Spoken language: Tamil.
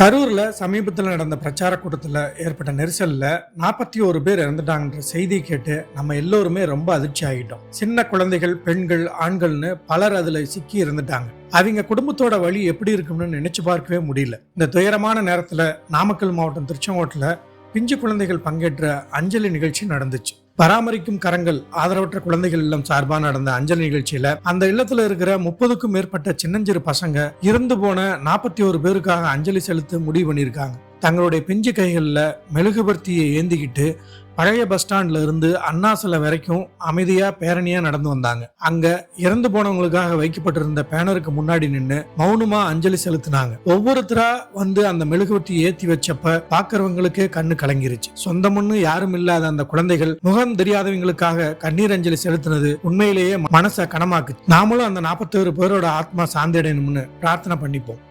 கரூர்ல சமீபத்தில் நடந்த பிரச்சார கூட்டத்தில் ஏற்பட்ட நெரிசல்ல நாற்பத்தி ஒரு பேர் இறந்துட்டாங்கன்ற செய்தி கேட்டு நம்ம எல்லோருமே ரொம்ப அதிர்ச்சி ஆகிட்டோம். சின்ன குழந்தைகள் பெண்கள் ஆண்கள்னு பலர் அதுல சிக்கி இருந்துட்டாங்க. அவங்க குடும்பத்தோட வழி எப்படி இருக்கும்னு நினைச்சு பார்க்கவே முடியல. இந்த துயரமான நேரத்துல நாமக்கல் மாவட்டம் திருச்செங்கோட்டில் பிஞ்சு குழந்தைகள் பங்கேற்ற அஞ்சலி நிகழ்ச்சி நடந்துச்சு. பராமரிக்கும் கரங்கள் ஆதரவற்ற குழந்தைகள் இல்லம் சார்பாக நடந்த அஞ்சலி நிகழ்ச்சியில அந்த இல்லத்துல இருக்கிற முப்பதுக்கும் மேற்பட்ட சின்னஞ்சிறு பசங்க இறந்து போன நாற்பத்தி ஒரு பேருக்காக அஞ்சலி செலுத்த முடிவு பண்ணியிருக்காங்க. தங்களுடைய பிஞ்சு கைகளில் மெழுகுபர்த்தியை ஏந்திக்கிட்டு பழைய பஸ் ஸ்டாண்ட்ல இருந்து அண்ணா சிலை வரைக்கும் அமைதியா பேரணியா நடந்து வந்தாங்க. அங்க இறந்து போனவங்களுக்காக வைக்கப்பட்டிருந்த பேனருக்கு முன்னாடி நின்று மௌனமா அஞ்சலி செலுத்தினாங்க. ஒவ்வொருத்தரா வந்து அந்த மெழுகுவர்த்தி ஏத்தி வச்சப்ப பாக்குறவங்களுக்கு கண்ணு கலங்கிருச்சு. சொந்தமுன்னு யாரும் இல்லாத அந்த குழந்தைகள் முகம் தெரியாதவங்களுக்காக கண்ணீர் அஞ்சலி செலுத்தினது உண்மையிலேயே மனசை கனமாக்கு நாமளும் அந்த நாற்பத்தோரு பேரோட ஆத்மா சாந்திடையணும்னு பிரார்த்தனை பண்ணிப்போம்.